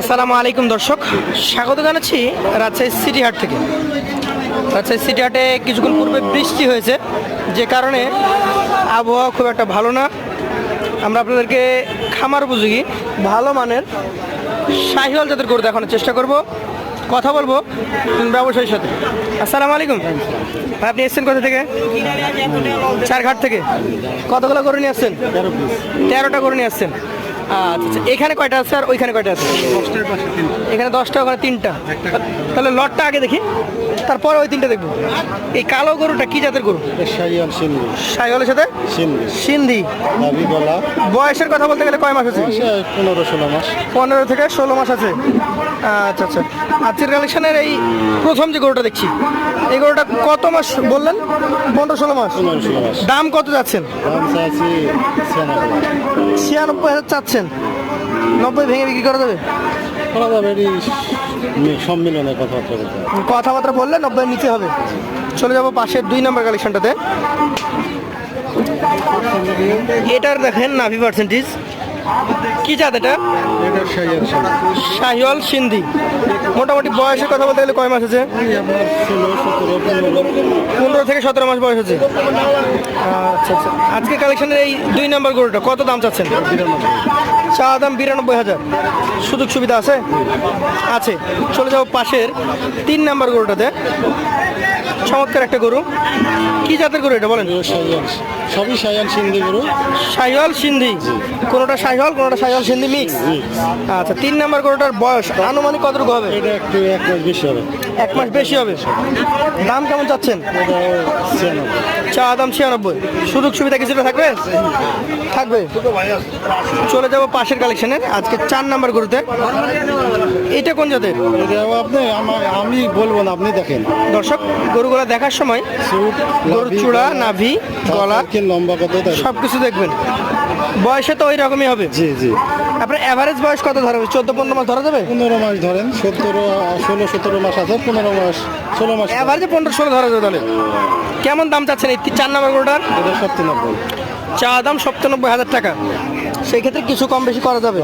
আসসালামু আলাইকুম দর্শক। স্বাগত জানাচ্ছি রাজশাহী সিটি হাট থেকে। রাজশাহী সিটি হাটে কিছুক্ষণ পূর্বে বৃষ্টি হয়েছে, যে কারণে আবহাওয়া খুব একটা ভালো না। আমরা আপনাদেরকে খামার উপযোগী, ভালো মানের শাহিওয়াল জাতের গরু দেখানোর চেষ্টা করব, কথা বলব ব্যবসায়ীর সাথে। আসসালামু আলাইকুম। ভাই, আপনি এসছেন কোথা থেকে? চারঘাট থেকে। কতগুলো গরু নিয়ে আসছেন? তেরোটা গরু নিয়ে আসছেন। আচ্ছা আচ্ছা। এখানে কয়টা আছে আর ওইখানে কয়টা আছে? এখানে দশটা ওখানে তিনটা। তাহলে লটটা আগে দেখি তারপরে ওই তিনটা দেখব। এই কালো গরুটা কি জাতের গরু? সাইওয়ালের সাথে? সিন্ধু। সিন্ধি। বয়সের কথা বলতে গেলে কয় মাস আছে? পনেরো ষোলো মাস। পনেরো থেকে ষোলো মাস আছে। আচ্ছা আচ্ছা। আজকের কালেকশনের এই প্রথম যে গরুটা দেখছি এই গরুটা কত মাস বললেন? পনেরো ষোলো মাস। ষোলো মাস। দাম কত যাচ্ছেন? চাচ্ছি ছিয়ানব্বই। হাজার চাচ্ছেন নব্বই ভেঙে বিক্রি করে দেবে করা যাবে এটি সম্মিলনে কথাবার্তা বলতে কথাবার্তা বললে নব্বই নিচে হবে। চলে যাব পাশের দুই নম্বর কালেকশনটাতে এটার দেখেন নাভি পার্সেন্টেজ কি জাত এটা? শাহিওয়াল সিন্ধি। মোটামুটি বয়সের কথা বলতে গেলে কয় মাস আছে? পনেরো। থেকে সতেরো মাস বয়স আছে। আচ্ছা আচ্ছা। আজকে কালেকশনের এই দুই নম্বর গরুটা কত দাম চাচ্ছেন? চা দাম বিরানব্বই হাজার। সুযোগ সুবিধা আছে? আছে। চলে যাব পাশের তিন নাম্বার গরুটাতে। চমৎকার একটা গরু। কি জাতের গরু এটা বলেন? সবই শাহিয়াল সিন্ধি গরু। শাহিওয়াল সিন্ধি। কোনোটা শাহিওয়াল কোনোটা শাহিওয়াল সিন্ধি মিক্স আচ্ছা তিন নাম্বার গরুটার বয়স আনুমানিক কতটুকু হবে? এটা একটু এক মাস বেশি হবে। এক মাস বেশি হবে। দাম কেমন চাচ্ছেন? চা দাম ছিয়ানব্বই। সুযোগ সুবিধা কিছুটা থাকবে? থাকবে। চলে যাব পাশের কালেকশনের আজকে চার নাম্বার গরুতে। এটা কোন জাতের? আপনি আমি বলব না আপনি দেখেন। দর্শক গরুগুলো দেখার সময় গরুর চূড়া নাভি গলা লম্বা কত সব কিছু দেখবেন। বয়সে তো ওই রকমই হবে। জি জি। আপনার অ্যাভারেজ বয়স কত ধরা হবে চোদ্দ পনেরো মাস ধরা যাবে? পনেরো মাস ধরেন সতেরো ষোলো সতেরো মাস আছে পনেরো মাস ষোলো মাস। অ্যাভারেজে পনেরো ষোলো ধরা যাবে তাহলে। কেমন দাম চাচ্ছেন এই চার নম্বর গরুটার? এটা সপ্তানব্বই চা দাম সপ্তানব্বই হাজার টাকা। সেই ক্ষেত্রে কিছু কম বেশি করা যাবে।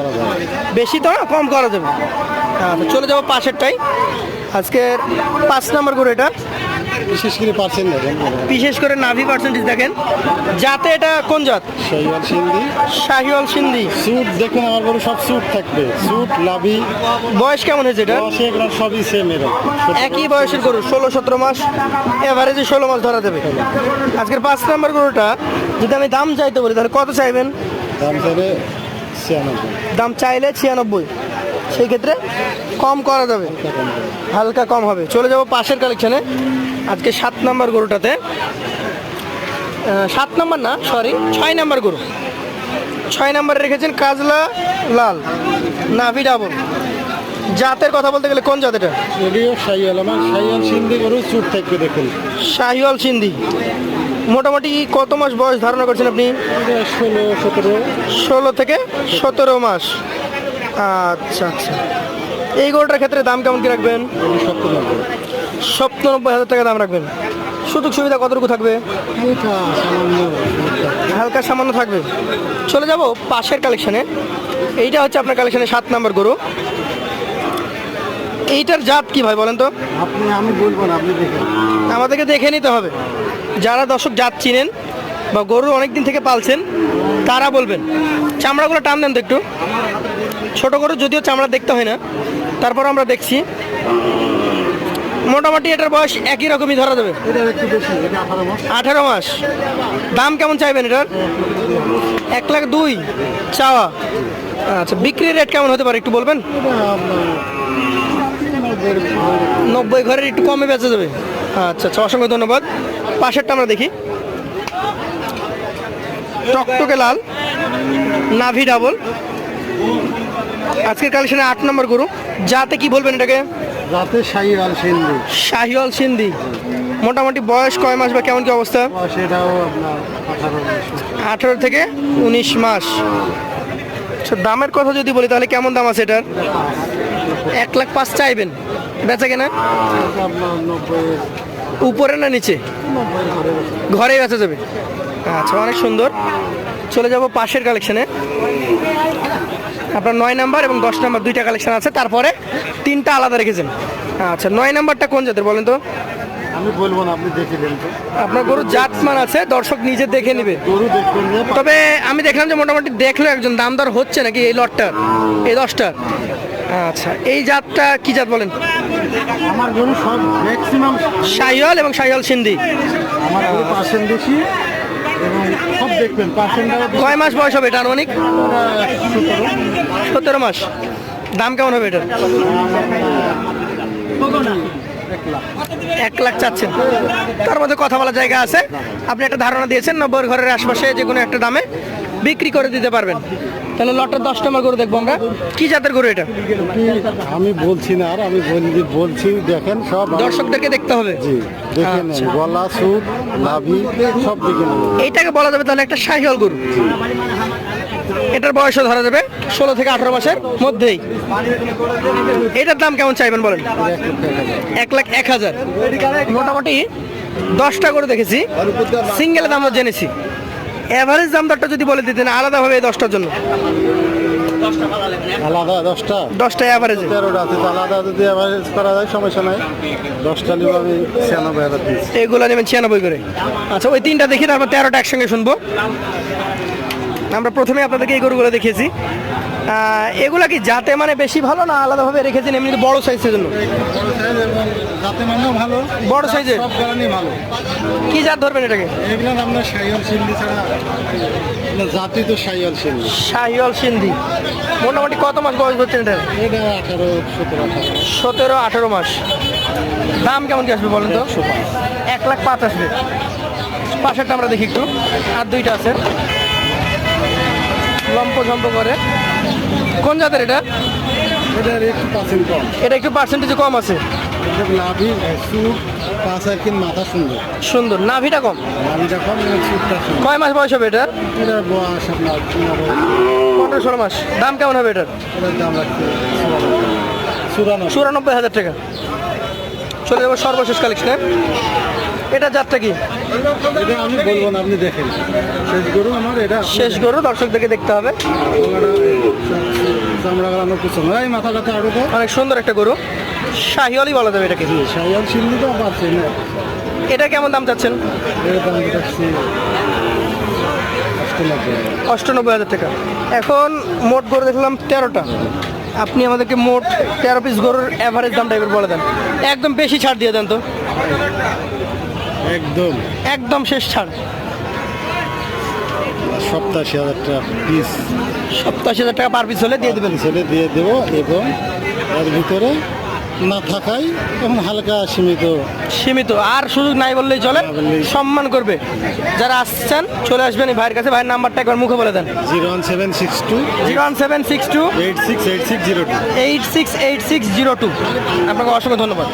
বেশি তো কম করা যাবে। আচ্ছা চলে যাব পাশেরটাই। আজকের পাঁচ নম্বর গরু এটা। বিশেষ করে পারছেন না বিশেষ করে নাভি পার্সেন্টেজ দেখেন। যাতে এটা কোন জাত? শৈবাল সিন্ধি। শাহিওয়াল সিন্ধি। স্যুট দেখুন আমার গরু সব স্যুট থাকবে। স্যুট লাভি বয়স কেমন হয়েছে এটা? দশে এগুলো সবই সেম এরকম। একই বয়সের গরু ষোলো সতেরো মাস। এভারেজে ষোলো মাস ধরা দেবে। আজকের পাঁচ নাম্বার গরুটা যদি আমি দাম চাইতে বলি তাহলে কত চাইবেন? দাম চাইলে ছিয়ানব্বই। দাম চাইলে ছিয়ানব্বই। সেই ক্ষেত্রে কম করা যাবে। হালকা কম হবে। চলে যাব পাশের কালেকশনে আজকে সাত নাম্বার গরুটাতে সাত নাম্বার না সরি ছয় নাম্বার গরু। ছয় নাম্বারে রেখেছেন কাজলা লাল নাভি ডাবল। জাতের কথা বলতে গেলে কোন জাত এটা যদিও আমার শাইয়াল সিন্ধি গরু থাকবে দেখুন। শাহিওয়াল সিন্ধি। মোটামুটি কত মাস বয়স ধারণা করছেন আপনি? ষোলো সতেরো। ষোলো থেকে সতেরো মাস। আচ্ছা আচ্ছা। এই গরুটার ক্ষেত্রে দাম কেমন কি রাখবেন? সপ্তানব্বই সপ্তানব্বই হাজার টাকা দাম রাখবেন। সুযোগ সুবিধা কতটুকু থাকবে? হালকা সামান্য থাকবে। চলে যাব পাশের কালেকশনে এইটা হচ্ছে আপনার কালেকশনে সাত নাম্বার গরু। এইটার জাত কি ভাই বলেন তো? আপনি আমি বলব না আপনি দেখেন আমাদেরকে দেখে নিতে হবে। যারা দর্শক জাত চিনেন বা গরু অনেক দিন থেকে পালছেন তারা বলবেন। চামড়াগুলো টান দেন তো একটু। ছোট গরু যদিও চামড়া দেখতে হয় না তারপর আমরা দেখছি। মোটামুটি এটার বয়স একই রকমই ধরা যাবে। আঠারো মাস। দাম কেমন চাইবেন এটার? এক লাখ দুই চাওয়া। আচ্ছা বিক্রির রেট কেমন হতে পারে একটু বলবেন? নব্বই ঘরের একটু কমে বেঁচে যাবে। আচ্ছা আচ্ছা অসংখ্য ধন্যবাদ। পাশেরটা আমরা দেখি। টকটকে লাল নাভি ডাবল। আজকের কালেকশনে আট নম্বর গরু। যাতে কি বলবেন এটাকে? রাতে শাহিয়াল সিন্ধি। শাহিওয়াল সিন্ধি। মোটামুটি বয়স কয় মাস বা কেমন কি অবস্থা? সেটাও আপনার আঠারো থেকে উনিশ মাস। আচ্ছা দামের কথা যদি বলি তাহলে কেমন দাম আছে এটার? এক লাখ পাঁচ চাইবেন। বেচা কেনা? উপরে না নিচে? ঘরে ঘরেই বেচা যাবে। আচ্ছা অনেক সুন্দর। চলে যাব পাশের কালেকশনে আপনার নয় নাম্বার এবং দশ নাম্বার দুইটা কালেকশন আছে। তারপরে তিনটা আলাদা রেখেছেন। আচ্ছা নয় নাম্বারটা কোন জাতের বলেন তো? আমি বলব না আপনি দেখে নেন তো। আপনার গরু জাতমান আছে দর্শক নিজে দেখে নেবে। গরু তবে আমি দেখলাম যে মোটামুটি দেখল একজন দামদার হচ্ছে নাকি এই লটটার এই দশটার আচ্ছা এই জাতটা কি জাত বলেন? আমার গরু সব ম্যাক্সিমাম শাহিওয়াল এবং শাহিওয়াল সিন্ধি। আমার পার্সেন্ট বেশি কয় মাস বয়স হবে এটা অনেক সতেরো মাস। দাম কেমন হবে এটা এক লাখ চাচ্ছেন। তার মধ্যে কথা বলার জায়গা আছে। আপনি একটা ধারণা দিয়েছেন নব্বই ঘরের আশপাশে যে কোনো একটা দামে বিক্রি করে দিতে পারবেন। তাহলে লটটা দশ নম্বর গরু দেখব আমরা। কি জাতের গরু এটা? আমি বলছি না আর আমি বল- বলছি দেখেন সব দর্শকদেরকে দেখতে হবে। জি দেখে নেন। আচ্ছা। গলা সুট নাভি সব নেন। এইটাকে বলা যাবে তাহলে একটা শাহিওয়াল গরু। এটার বয়সও ধরা যাবে ষোলো থেকে আঠারো মাসের মধ্যেই। এটার দাম কেমন চাইবেন বলেন? এক লাখ এক হাজার। মোটামুটি দশটা করে দেখেছি। সিঙ্গেলের দাম জেনেছি। অ্যাভারেজ দাম দরটা যদি বলে দিতেন আলাদাভাবে এই দশটার জন্য। আলাদা দশটা? দশটা অ্যাভারেজ তেরোটা আছে তো আলাদা যদি অ্যাভারেজ করা যায় সমস্যা নাই। দশটা নিব আমি ছিয়ানব্বই হাজার এগুলো নেবেন ছিয়ানব্বই করে। আচ্ছা ওই তিনটা দেখি তারপর তেরোটা একসঙ্গে শুনব। আমরা প্রথমে আপনাদেরকে এই গরুগুলো দেখিয়েছি। এগুলা কি যাতে মানে বেশি ভালো না আলাদাভাবে রেখেছেন এমনি বড় সাইজের জন্য? বড় সাইজ এবং ভালো বড় সাইজের ভালো। কি জাত ধরবেন এটাকে? জাতি তো সাইয়াল সিন্ধি। শাহিওয়াল সিন্ধি। মোটামুটি কত মাস বয়স হচ্ছে এটা এটা আঠারো সতেরো সতেরো আঠারো মাস। দাম কেমন কি আসবে বলেন তো? এক লাখ পাঁচ আসবে। পাশেরটা আমরা দেখি একটু। আর দুইটা আছে। লম্প ঝম্প করে। কোন জাতের এটা? এটার একটু পার্সেন্ট কম। এটা একটু পার্সেন্টেজ কম আছে। এটা লাভি পাঁচ আর কিন মাথা সুন্দর। সুন্দর। নাভিটা কম? সুন্দর। কয় মাস বয়স হবে এটার এটার বয়স আপনার পনেরো। পনেরো ষোলো মাস। দাম কেমন হবে এটার? এটার দাম চুরানব্বই। চুরানব্বই হাজার টাকা। চলে যাব সর্বশেষ কালেকশনে এটা জাতটা কি? এটা আমি বলব না আপনি দেখেন। শেষ গরু আমার এটা শেষ গরু দর্শকদেরকে দেখতে হবে। চামড়া গালানো কুচন এই মাথা আরও অনেক সুন্দর একটা গরু। শাহিওয়ালই বলা যাবে এটাকে। সাইয়াল সিন্ধি তো পারছি না? এটা কেমন দাম চাচ্ছেন? দাম রাখছি অষ্টানব্বই হাজার। টাকা। এখন মোট গরু দেখলাম তেরোটা। আপনি আমাদেরকে মোট তেরো পিস গরুর অ্যাভারেজ দাম টাইপের বলে দেন। একদম বেশি ছাড় দিয়ে দেন তো। একদম। একদম শেষ ছাড়। সপ্তাশি হাজার টাকা পিস সপ্তাশি হাজার টাকা পার পিস হলে দিয়ে দেবেন। ছেলে দিয়ে দেবো এবং এর ভিতরে না থাকাই এখন হালকা সীমিত। সীমিত। আর সুযোগ নাই বললেই চলে। সম্মান করবে। যারা আসছেন চলে আসবেন এই ভাইয়ের কাছে। ভাইয়ের নাম্বারটা একবার মুখে বলে দেন। Zero one seven six two zero one seven six two eight six eight six zero two. Eight six eight six zero two. আপনাকে অসংখ্য ধন্যবাদ।